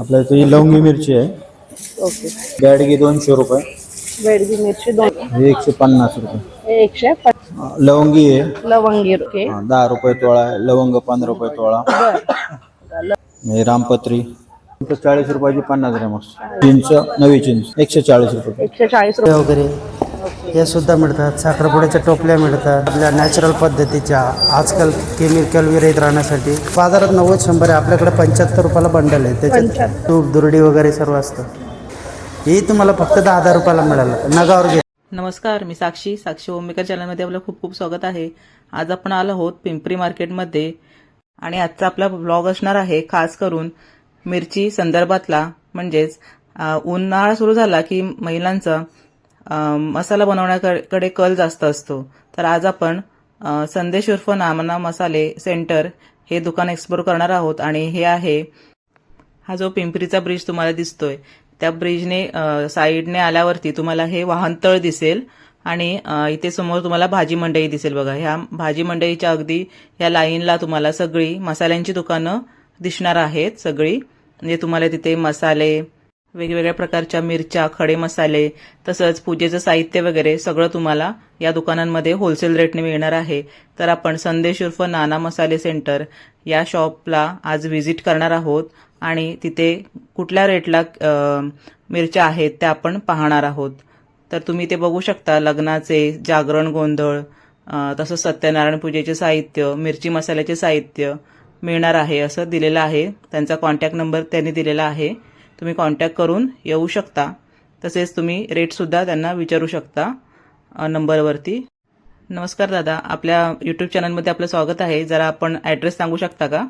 आपल्या इथे ही लवंगी मिरची आहे. ओके. बॅडगी दोनशे रुपये. बेडगी मिरची दोन हे एकशे पन्नास रुपये. हे एकशे अं, लवंगी आहे. लवंगी ओके. हा, दहा रुपये तोळा आहे. लवंग पंधरा रुपये तोळा. हे रामपत्री. चाळीस रुपयाची पन्नास ग्रॅम असतो. चिंच नवी चिंच. एकशे चाळीस रुपये. एकशे चाळीस रुपये. वगैरे हे सुद्धा मिळतात. साखरपुड्याच्या टोपल्या मिळतात. आपल्या नॅचरल पद्धतीच्या आजकाल केमिकल विरहित राहण्यासाठी. बाजारात नव्वद शंभर आहे. आपल्याकडे पंच्याहत्तर रुपयाला बंडल आहे. त्याच्यात. तूप दुरडी वगैरे सर्व असतं. ही तुम्हाला फक्त दहा हजार रुपयाला मिळालं. नगावर घे. नमस्कार मी साक्षी. साक्षी होममेकर चॅनलमध्ये आपलं खूप खूप स्वागत आहे. आज आपण आलो आहोत पिंपरी मार्केटमध्ये. आणि आजचा आपला ब्लॉग असणार आहे खास करून मिरची संदर्भातला. म्हणजेच उन्हाळा सुरू झाला की महिलांचा अ, मसाला बनवण्याकडे कल जास्त असतो. तर आज आपण संदेश उर्फ नामना मसाले सेंटर हे दुकान एक्सप्लोर करणार आहोत आणि हे आहे हा जो पिंपरीचा ब्रिज तुम्हाला दिसतोय त्या ब्रिजने साईडने आल्यावरती तुम्हाला हे वाहनतळ दिसेल आणि इथे समोर तुम्हाला भाजी मंडई दिसेल बघा. ह्या भाजी मंडईच्या अगदी या लाईनला तुम्हाला सगळी मसाल्यांची दुकानं दिसणार आहेत सगळी. म्हणजे तुम्हाला तिथे मसाले वेगवेगळ्या प्रकारच्या मिरच्या खडे मसाले तसंच पूजेचं साहित्य वगैरे सगळं तुम्हाला या दुकानांमध्ये होलसेल रेटने मिळणार आहे. तर आपण संदेश उर्फ नाना मसाले सेंटर या शॉपला आज व्हिजिट करणार आहोत आणि तिथे कुठल्या रेटला मिरच्या आहेत त्या आपण पाहणार आहोत. तर तुम्ही ते बघू शकता लग्नाचे जागरण गोंधळ तसंच सत्यनारायण पूजेचे साहित्य मिरची मसाल्याचे साहित्य मिळणार आहे असं दिलेलं आहे. त्यांचा कॉन्टॅक्ट नंबर त्यांनी दिलेला आहे. तुम्ही कॉन्टॅक्ट करून येऊ शकता. तसेच तुम्ही रेटसुद्धा त्यांना विचारू शकता नंबरवरती नमस्कार दादा आपल्या यूट्यूब चॅनलमध्ये आपलं स्वागत आहे. जरा आपण ॲड्रेस सांगू शकता का?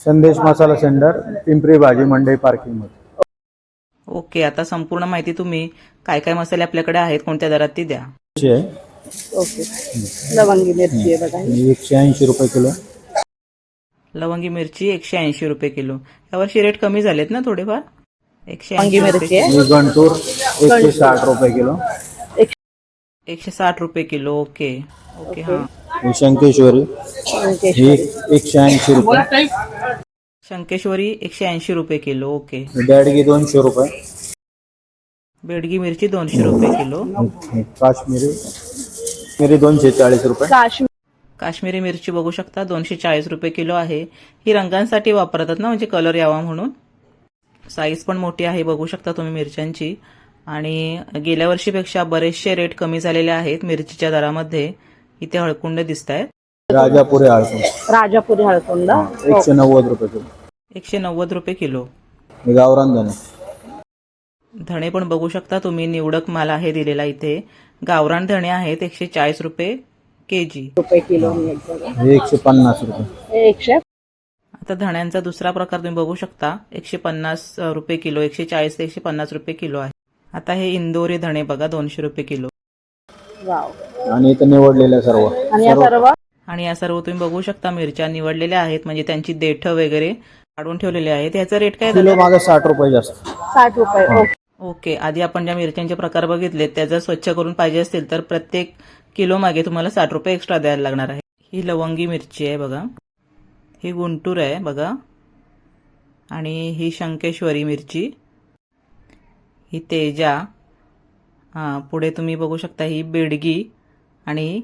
संदेश मसाला सेंटर पिंपरी भाजी मंडई पार्किंगमध्ये. ओके आता संपूर्ण माहिती तुम्ही काय काय मसाले आपल्याकडे आहेत कोणत्या दरात ती द्या. मिरची आहे ओके. लवंगी मिरची आहे बघा. ही एकशे ऐंशी रुपये किलो. लवंगी मिरची एकशे ऐंशी रुपये किलो. यावर्षी रेट कमी झालेत ना थोडेफार? एकशे लवंगी 80 रुपये मिरची आहे. गंटूर एकशे साठ रुपये किलो. एकशे साठ रुपये किलो ओके. ओके हा. ही शंकेश्वरी ही एकशे ऐंशी रुपये. शंकेश्वरी एकशे ऐंशी रुपये किलो ओके. बॅडगी दोनशे रुपये. बेडगी मिरची दोनशे रुपये किलो. काश्मीरी मिरी दोनशे चाळीस रुपये. काश्मीर. काश्मीरी मिरची बघू शकता दोनशे चाळीस रुपये किलो आहे. ही रंगांसाठी वापरतात ना म्हणजे कलर यावा म्हणून? साईज पण मोठी आहे बघू शकता तुम्ही मिरच्यांची. आणि गेल्या वर्षीपेक्षा बरेचसे रेट कमी झालेले आहेत मिरचीच्या दरामध्ये. इथे हळकुंड दिसत आहेत राजापुरे आळसून राजापुरी हळकुंडा. एकशे नव्वद रुपये किलो. एकशे नव्वद रुपये किलो. हे गावरान धने धणे पण बघू शकता तुम्ही निवडक माल आहे दिलेला इथे. गावरान धणे आहेत एकशे चाळीस रुपये के जी रुपये किलो. हे एकशे पन्नास रुपये. एकशे आता धण्यांचा दुसरा प्रकार तुम्ही बघू शकता. एकशे पन्नास रुपये किलो एकशे चाळीस ते एकशे पन्नास रुपये किलो आहे. आता हे इंदोरी धणे बघा दोनशे रुपये किलो. वाव. आणि इथं निवडलेल्या सर्व. आणि या सर्व? आणि या सर्व तुम्ही बघू शकता मिरच्या निवडलेल्या आहेत म्हणजे त्यांची देठ वगैरे काढून ठेवलेले आहेत. याचा रेट काय किलो दादा? मागे साठ रुपये जास्त. साठ रुपये ओके. ओके आधी आपण ज्या मिरच्यांचे प्रकार बघितले त्या जर स्वच्छ करून पाहिजे असतील तर प्रत्येक किलो मागे तुम्हाला साठ रुपये एक्स्ट्रा द्यायला लागणार आहे. ही लवंगी मिरची आहे बघा. ही गुंटूर आहे बघा. आणि ही शंकेश्वरी मिरची. ही तेजा. पुढे तुम्ही बघू शकता ही बेडगी. आणि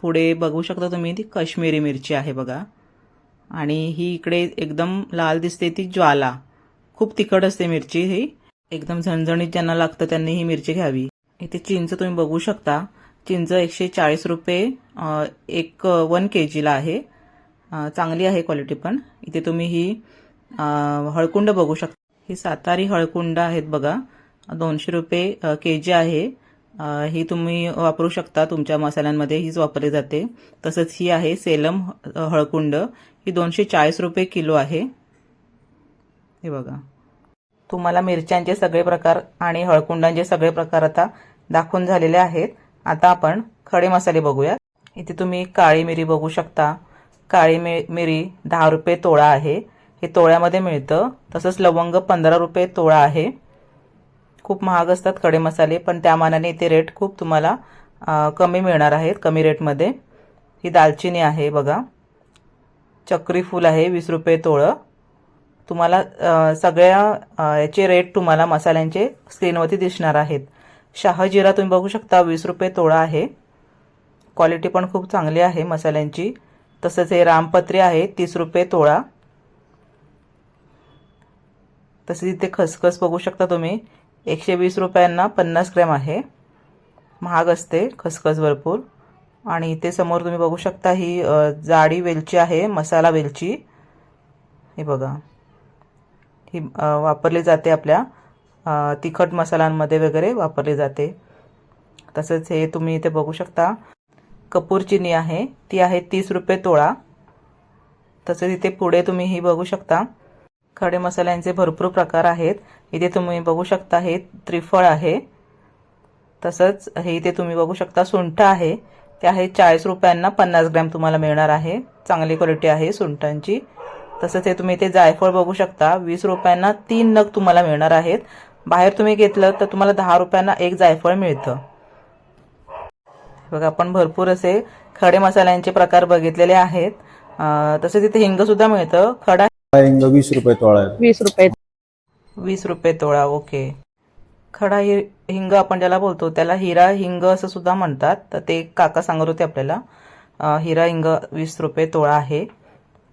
पुढे बघू शकता तुम्ही ती काश्मीरी मिरची आहे बघा. आणि ही इकडे एकदम लाल दिसते ती ज्वाला. खूप तिखट असते मिरची ही. एकदम झणझणीत ज्यांना लागतं त्यांनी ही मिरची घ्यावी. इथे चिंच तुम्ही बघू शकता. चिंच एकशे चाळीस रुपये एक वन के जीला आहे. चांगली आहे क्वालिटी पण. इथे तुम्ही ही हळकुंड बघू शकता. ही सातारी हळकुंड आहेत बघा. दोनशे रुपये के जी आहे. ही तुम्ही वापरू शकता तुमच्या मसाल्यांमध्ये. हीच वापरली जाते. तसंच ही आहे सेलम हळकुंड. ही दोनशे चाळीस रुपये किलो आहे. हे बघा. तुम्हाला मिरच्यांचे सगळे प्रकार आणि हळकुंडांचे सगळे प्रकार आता दाखवून झालेले आहेत. आता आपण खडे मसाले बघूया इथे तुम्ही काळी मिरी बघू शकता. काळी मि मिरी दहा रुपये तोळा आहे. हे तोळ्यामध्ये मिळतं. तसंच लवंग पंधरा रुपये तोळा आहे. खूप महाग असतात खडे मसाले पण त्या मानाने इथे रेट खूप तुम्हाला कमी मिळणार आहेत कमी रेटमध्ये ही दालचिनी आहे बघा. चक्री फूल आहे वीस रुपये तोळं. तुम्हाला सगळ्या याचे रेट तुम्हाला मसाल्यांचे स्क्रीनवरती दिसणार आहेत. शहाजिरा तुम्ही बघू शकता वीस रुपये तोळा आहे. क्वालिटी पण खूप चांगली आहे मसाल्यांची. तसंच हे रामपत्री आहे तीस रुपये तोळा. तसेच इथे खसखस बघू शकता तुम्ही. एकशे वीस रुपयांना पन्नास ग्रॅम आहे. महाग असते खसखस भरपूर. आणि इथे समोर तुम्ही बघू शकता ही जाडी वेलची आहे मसाला वेलची. हे बघा. ही वापरली जाते आपल्या तिखट मसाल्यांमध्ये वगैरे वापरली जाते. तसंच हे तुम्ही इथे बघू शकता. कपूर चिनी आहे. ती आहे तीस रुपये तोळा. तसेच इथे पुढे तुम्ही ही बघू शकता. खडे मसाल्यांचे भरपूर प्रकार आहेत. इथे तुम्ही बघू शकता हे त्रिफळ आहे. तसंच हे इथे तुम्ही बघू शकता सुंठ आहे. ते आहे चाळीस रुपयांना पन्नास ग्रॅम तुम्हाला मिळणार आहे. चांगली क्वालिटी आहे सुंठांची. तसंच हे तुम्ही इथे जायफळ बघू शकता. वीस रुपयांना तीन नग तुम्हाला मिळणार आहेत. बाहेर तुम्ही घेतलं तर तुम्हाला दहा रुपयांना एक जायफळ मिळतं. बघा आपण भरपूर असे खडे मसाल्यांचे प्रकार बघितलेले आहेत. तसेच इथे हिंग सुद्धा मिळतं. खडा हिंग वीस रुपये तोळा आहे. वीस रुपये. वीस रुपये तोळा ओके. खडा हि हिंग आपण ज्याला बोलतो त्याला हिरा हिंग असं सुद्धा म्हणतात. तर ते काका सांगत होते आपल्याला. हिरा हिंग वीस रुपये तोळा आहे.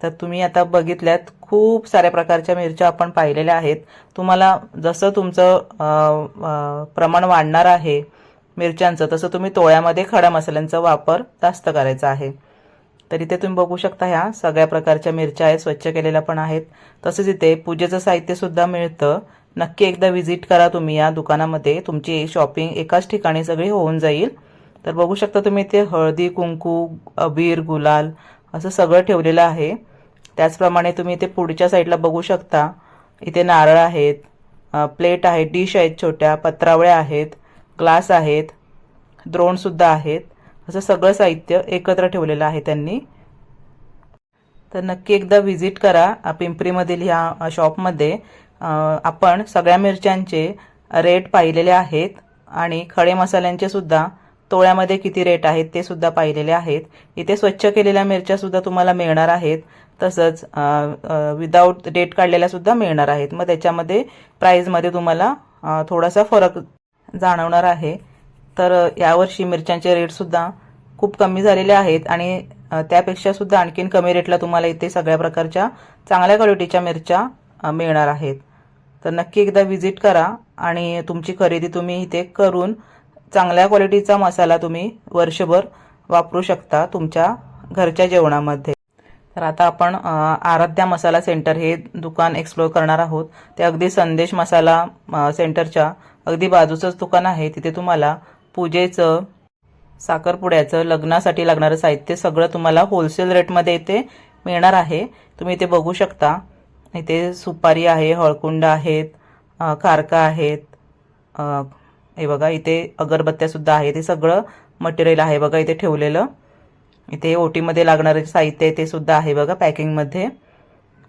तर तुम्ही आता बघितल्यात खूप साऱ्या प्रकारच्या मिरच्या आपण पाहिलेल्या आहेत. तुम्हाला जसं तुमचं प्रमाण वाढणार आहे मिरच्यांचं तसं तुम्ही तोळ्यामध्ये खडा मसाल्यांचा वापर जास्त करायचा आहे. तर इथे तुम्ही बघू शकता ह्या सगळ्या प्रकारच्या मिरच्या आहेत स्वच्छ केलेल्या पण आहेत. तसंच इथे पूजेचं साहित्यसुद्धा मिळतं. नक्की एकदा व्हिजिट करा तुम्ही या दुकानामध्ये. तुमची शॉपिंग एकाच ठिकाणी सगळी होऊन जाईल. तर बघू शकता तुम्ही इथे हळदी कुंकू अबीर गुलाल असं सगळं ठेवलेलं आहे. त्याचप्रमाणे तुम्ही इथे पुढच्या साईडला बघू शकता. इथे नारळ आहेत प्लेट आहेत डिश आहेत छोट्या पत्रावळ्या आहेत. ग्लास आहेत द्रोणसुद्धा आहेत. असं सगळं साहित्य एकत्र ठेवलेलं आहे त्यांनी. तर नक्की एकदा व्हिजिट करा पिंपरीमधील ह्या शॉपमध्ये आपण सगळ्या मिरच्यांचे रेट पाहिलेले आहेत आणि खडे मसाल्यांचे सुद्धा तोळ्यामध्ये किती रेट आहेत ते सुद्धा पाहिलेले आहेत. इथे स्वच्छ केलेल्या मिरच्या सुद्धा तुम्हाला मिळणार आहेत. तसंच विदाऊट डेट काढलेल्या सुद्धा मिळणार आहेत. मग त्याच्यामध्ये प्राईजमध्ये तुम्हाला थोडासा फरक जाणवणार आहे. तर यावर्षी मिरच्यांचे रेटसुद्धा खूप कमी झालेले आहेत आणि त्यापेक्षासुद्धा त्यापेक्षा सुद्धा आणखीन कमी रेटला तुम्हाला इथे सगळ्या प्रकारच्या चांगल्या क्वालिटीच्या मिरच्या मिळणार आहेत. तर नक्की एकदा व्हिजिट करा आणि तुमची खरेदी तुम्ही इथे करून चांगल्या क्वालिटीचा मसाला तुम्ही वर्षभर वापरू शकता तुमच्या घरच्या जेवणामध्ये. तर आता आपण आराध्या मसाला सेंटर हे दुकान एक्सप्लोर करणार आहोत. ते अगदी संदेश मसाला सेंटरच्या अगदी बाजूचंच दुकान आहे. तिथे तुम्हाला पूजेचं साखरपुड्याचं लग्नासाठी लागणारं साहित्य सगळं तुम्हाला होलसेल रेटमध्ये इथे मिळणार आहे. तुम्ही इथे बघू शकता. इथे सुपारी आहे हळकुंड आहेत खारका आहेत. हे बघा इथे अगरबत्त्यासुद्धा आहे ते सगळं मटेरियल आहे बघा इथे ठेवलेलं. इथे ओटीमध्ये लागणारं साहित्य ते सुद्धा आहे बघा पॅकिंगमध्ये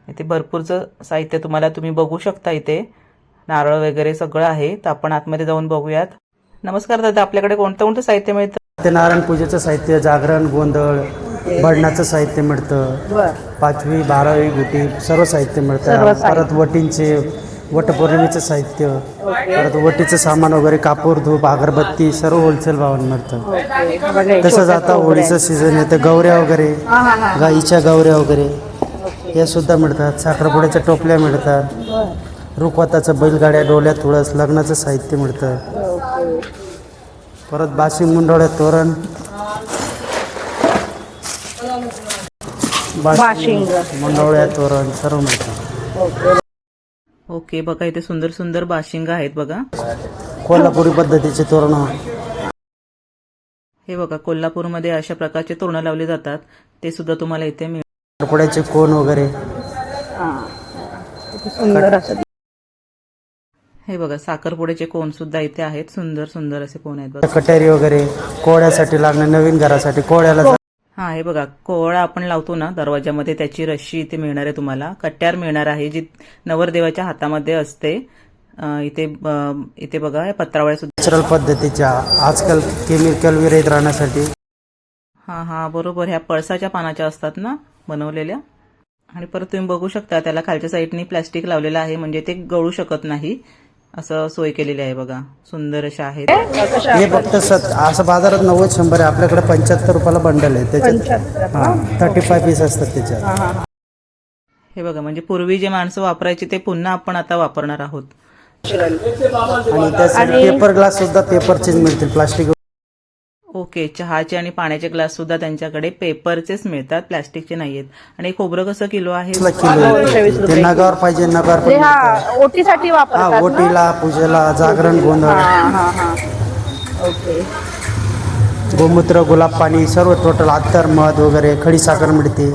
इथे भरपूरचं साहित्य तुम्हाला तुम्ही बघू शकता इथे. नारळ वगैरे सगळं आहे तर आपण आतमध्ये जाऊन बघूयात. नमस्कार दादा आपल्याकडे कोणतं कोणतं साहित्य मिळतं? ते नारायण पूजेचं साहित्य जागरण गोंधळ भडण्याचं साहित्य मिळतं. पाचवी बारावी गुटी सर्व साहित्य मिळतं. परत वटींचे वटपौर्णिमेचं साहित्य परत वटीचं सामान वगैरे कापूर धूप अगरबत्ती सर्व होलसेल भावाने मिळतं. तसंच आता होळीचं सीझन येतं गौऱ्या वगैरे गाईच्या गौऱ्या वगैरे या सुद्धा मिळतात. साखरपुड्याच्या टोपल्या मिळतात. रुखवाताचं बैलगाड्या डोल्या तुळस लग्नाचं साहित्य मिळतं. परत बाशिंग मुंडवड्या तोरण. बाशिंग. मुंडवड्या तोरण सर्व मिळतं. ओके बघा इथे सुंदर सुंदर बाशिंग आहेत बघा. कोल्हापुरी पद्धतीचे तोरण. हे बघा कोल्हापूरमध्ये अशा प्रकारचे तोरणं लावले जातात. ते सुद्धा तुम्हाला इथे मिळ कोण वगैरे. किती सुंदर असं हे बघा साखरपुड्याचे कोण सुद्धा इथे आहेत. सुंदर सुंदर असे कोण आहेत बघा. कट्यारी वगैरे कोळ्यासाठी लागणार नवीन घरासाठी कोळ्याला हा हे बघा कोहळा आपण लावतो ना दरवाजामध्ये त्याची रश्शी इथे मिळणार आहे तुम्हाला. कट्यार मिळणार आहे जी नवरदेवाच्या हातामध्ये असते. अं, इथे अं, इथे बघा या पत्रावळ्या सुद्धा नॅचरल पद्धतीच्या आजकाल केमिकल विरहित राहण्यासाठी. हा हा बरोबर. ह्या पळसाच्या पानाच्या असतात ना बनवलेल्या. आणि परत तुम्ही बघू शकता त्याला खालच्या साईडनी प्लॅस्टिक लावलेलं आहे म्हणजे ते गळू शकत नाही. असं सोय केलेली आहे बघा. सुंदर अशा आहेत. हे फक्त सत असं बाजारात नव्वद शंभर आहे. आपल्याकडे पंच्याहत्तर रुपयाला बंडल आहे. त्याच्यात हां थर्टी फाय पीस असतात त्याच्यात. हा बघा म्हणजे पूर्वी जे माणसं वापरायची ते पुन्हा आपण आता वापरणार आहोत. आणि त्यासाठी पेपर ग्लास सुद्धा पेपरचेच मिळतील. प्लास्टिक ओके चहाचे आणि पाण्याचे ग्लास सुद्धा त्यांच्याकडे पेपरचेच मिळतात प्लॅस्टिकचे नाहीयेत. आणि किलो कसं किलो आहे. ते नगावर पाहिजे नगावर हा ओटीसाठी हा वापरतात ना? ओटीला पूजेला जागरण गोंधळ. हा हा हा. ओके. गोमूत्र गुलाब पाणी सर्व टोटल अत्तर मध वगैरे खडी साखर मिळते.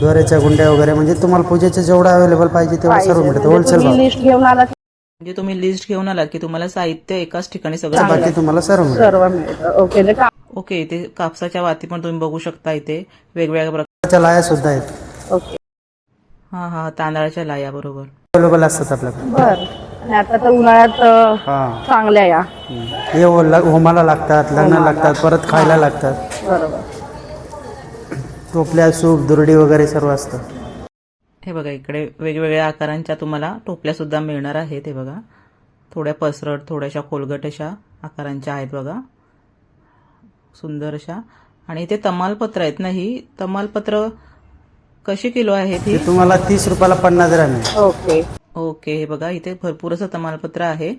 दोऱ्याच्या गुंड्या वगैरे म्हणजे तुम्हाला पूजेचे जेवढं अवेलेबल पाहिजे तेवढं सर्व मिळतं. होलसेल भाव लिस्ट घेऊन आला म्हणजे तुम्ही लिस्ट घेऊन आलात की तुम्हाला साहित्य एकाच ठिकाणी सगळं बाकी तुम्हाला सर्व मिळेल सर्व मिळतं. ओके म्हणजे का- ओके इथे कापसाच्या वाती पण तुम्ही बघू शकता इथे. वेगवेगळ्या प्रकार त्याच्या लाया सुद्धा आहेत. ओके हा हा तांदळाच्या लाया बरोबर. अवेलेबल असतात आपल्याकडे. बर. आणि आता तर उन्हाळ्यात अं, हा. चांगल्या या. हे होमाला लागतात लग्नाला लागतात परत खायला लागतात. बरोबर. टोपल्या सूप दुरडी वगैरे सर्व असतं. हे बघा इकडे वेगवेगळ्या आकारांच्या तुम्हाला टोपल्या सुद्धा मिळणार आहेत हे बघा. थोड्या पसरट थोड्याशा खोलगट अशा आकारांच्या आहेत बघा. सुंदर अशा. आणि इथे तमालपत्र आहेत ना ही? तमालपत्र कशी किलो आहेत ही ते तुम्हाला तीस रुपयाला पन्नास ग्रॅम आहे. ओके. ओके हे बघा इथे भरपूर असं तमालपत्र आहे.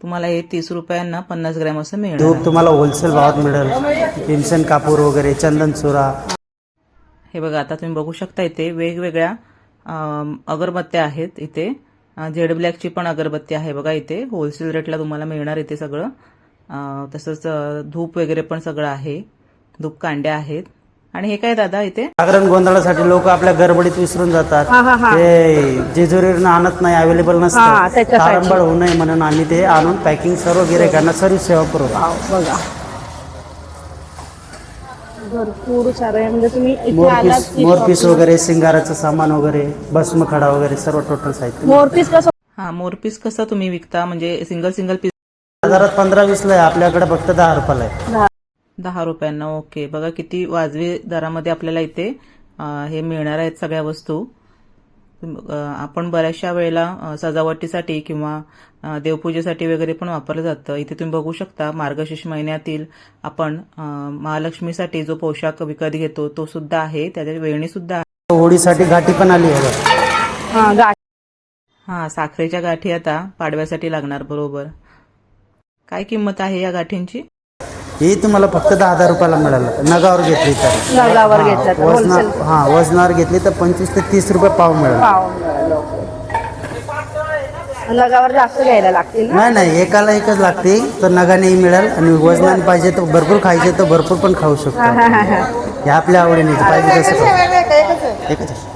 तुम्हाला हे तीस रुपयांना पन्नास ग्रॅम असं मिळणार धूप तुम्हाला होलसेल भावात मिळेल. भीमसेन कापूर वगैरे चंदन चुरा. हे बघा आता तुम्ही बघू शकता इथे वेगवेगळ्या अगरबत्त्या आहेत इथे. झेड ब्लॅकची पण अगरबत्ती आहे बघा इथे. होलसेल रेटला तुम्हाला मिळणार इथे सगळं. तसंच धूप वगैरे पण सगळं आहे. धूप कांड्या आहेत. आणि हे काय दादा इथे? जागरण गोंधळासाठी लोक आपल्या गडबडीत विसरून जातात. हा हा हा. ते जेजुरीवरनं आणत नाही अवेलेबल नसतं. तारंबळ होऊ नये म्हणून आम्ही ते आणून पॅकिंग सर्व गिरायकांना सर्व्हिस सेवा पुरवतो भरपूर सारं आहे. म्हणजे तुम्ही इथे आलात मोरपीस की मोरपीस वगैरे सिंगाराचं सामान वगैरे भस्मखडा वगैरे सर्व टोटल साहित्य. मोरपीस कसं? हा मोरपीस कसं तुम्ही विकता? म्हणजे सिंगल सिंगल पीस बाजारात पंधरा वीसला आहे. आपल्याकडे फक्त दहा रुपयाला आहे. दहा. रुपयांना ओके बघा किती वाजवी दरामध्ये आपल्याला इथे अ, हे मिळणार आहेत सगळ्या वस्तू. आपण बऱ्याचशा वेळेला सजावटीसाठी किंवा देवपूजेसाठी वगैरे पण वापरलं जातं. इथे तुम्ही बघू शकता मार्गशीर्ष महिन्यातील आपण महालक्ष्मीसाठी जो पोशाख विकत घेतो तो सुद्धा आहे. त्याच्या वेळणी सुद्धा आहे. होळीसाठी घाटी पण आली आहे. हा गाठ हा साखरेच्या गाठी आता पाडव्यासाठी लागणार बरोबर. काय किंमत आहे या गाठींची? ही तुम्हाला फक्त दहा हजार रुपयाला मिळाल. नगावर घेतली तर. नगावर घेतलं तर वजना हा वजनावर घेतली तर पंचवीस ते तीस रुपये पाव मिळेल. पाव. नगावर जास्त घ्यायला लागतील ना? नाही नाही एकाला एकच लागते. तर नगानेही मिळेल आणि वजनाने पाहिजे तर भरपूर खायचे तर भरपूर पण खाऊ शकतो. हे आपल्या आवडीने पाहिजे तसं. खाऊ. एकच आहे.